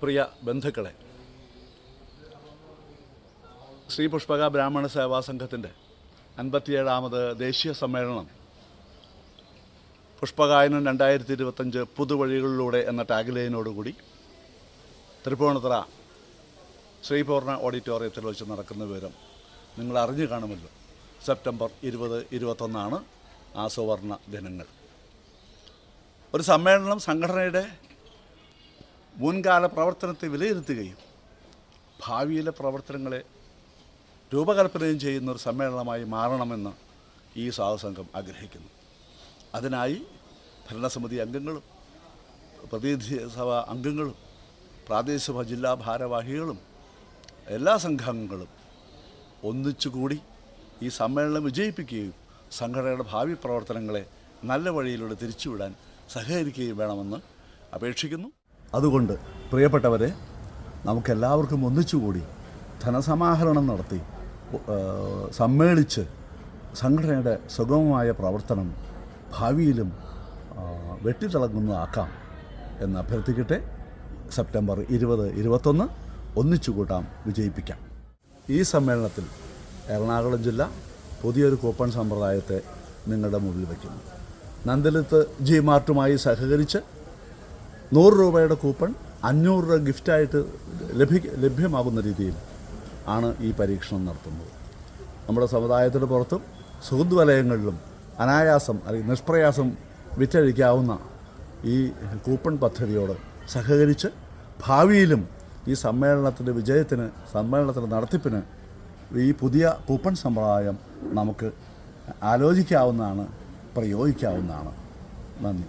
പ്രിയ ബന്ധുക്കളെ ശ്രീ പുഷ്പക ബ്രാഹ്മണ സേവാ സംഘത്തിന്റെ അൻപത്തിയേഴാമത് ദേശീയ സമ്മേളനം പുഷ്പകായനം രണ്ടായിരത്തി ഇരുപത്തഞ്ച് പുതുവഴികളിലൂടെ എന്ന ടാഗ്ലൈനോടുകൂടി തൃപ്പൂണിത്തറ ശ്രീപൂർണ ഓഡിറ്റോറിയത്തിൽ വെച്ച് നടക്കുന്ന വിവരം നിങ്ങൾ അറിഞ്ഞു കാണുമല്ലോ. സെപ്റ്റംബർ ഇരുപത് ഇരുപത്തൊന്നാണ് ആ സുവർണ ദിനങ്ങൾ. ഒരു സമ്മേളനം സംഘടനയുടെ മുൻകാല പ്രവർത്തനത്തെ വിലയിരുത്തുകയും ഭാവിയിലെ പ്രവർത്തനങ്ങളെ രൂപകൽപ്പനയും ചെയ്യുന്ന ഒരു സമ്മേളനമായി മാറണമെന്ന് ഈ സാധുസംഘം ആഗ്രഹിക്കുന്നു. അതിനായി ഭരണസമിതി അംഗങ്ങളും പ്രതിനിധി സഭ അംഗങ്ങളും പ്രാദേശിക ജില്ലാ ഭാരവാഹികളും എല്ലാ സംഘാംഗങ്ങളും ഒന്നിച്ചുകൂടി ഈ സമ്മേളനം വിജയിപ്പിക്കുകയും സംഘടനയുടെ ഭാവി പ്രവർത്തനങ്ങളെ നല്ല വഴിയിലൂടെ തിരിച്ചുവിടാൻ സഹകരിക്കുകയും വേണമെന്ന് അപേക്ഷിക്കുന്നു. അതുകൊണ്ട് പ്രിയപ്പെട്ടവരെ നമുക്കെല്ലാവർക്കും ഒന്നിച്ചുകൂടി ധനസമാഹരണം നടത്തി സമ്മേളിച്ച് സംഘടനയുടെ സുഗമമായ പ്രവർത്തനം ഭാവിയിലും വെട്ടിത്തിളങ്ങുന്നതാക്കാം എന്ന് അഭ്യർത്ഥിക്കട്ടെ. സെപ്റ്റംബർ ഇരുപത് ഇരുപത്തൊന്ന് ഒന്നിച്ചു കൂട്ടാം വിജയിപ്പിക്കാം. ഈ സമ്മേളനത്തിൽ എറണാകുളം ജില്ല പുതിയൊരു കൂപ്പൺ സമ്പ്രദായത്തെ നിങ്ങളുടെ മുമ്പിൽ വയ്ക്കുന്നു. നന്ദലത്ത് ജി മാർട്ടുമായി സഹകരിച്ച് നൂറ് രൂപയുടെ കൂപ്പൺ അഞ്ഞൂറ് രൂപ ഗിഫ്റ്റായിട്ട് ലഭി ലഭ്യമാകുന്ന രീതിയിൽ ആണ് ഈ പരീക്ഷണം നടത്തുന്നത്. നമ്മുടെ സമുദായത്തിന് പുറത്തും സുഹൃദ് വലയങ്ങളിലും അനായാസം അല്ലെങ്കിൽ നിഷ്പ്രയാസം വിറ്റഴിക്കാവുന്ന ഈ കൂപ്പൺ പദ്ധതിയോട് സഹകരിച്ച് ഭാവിയിലും ഈ സമ്മേളനത്തിന്റെ വിജയത്തിന് സമ്മേളനത്തിന്റെ നടത്തിപ്പിന് ഈ പുതിയ കൂപ്പൺ സമ്പ്രദായം നമുക്ക് ആലോചിക്കാവുന്നതാണ് പ്രയോഗിക്കാവുന്നതാണ്. നന്ദി.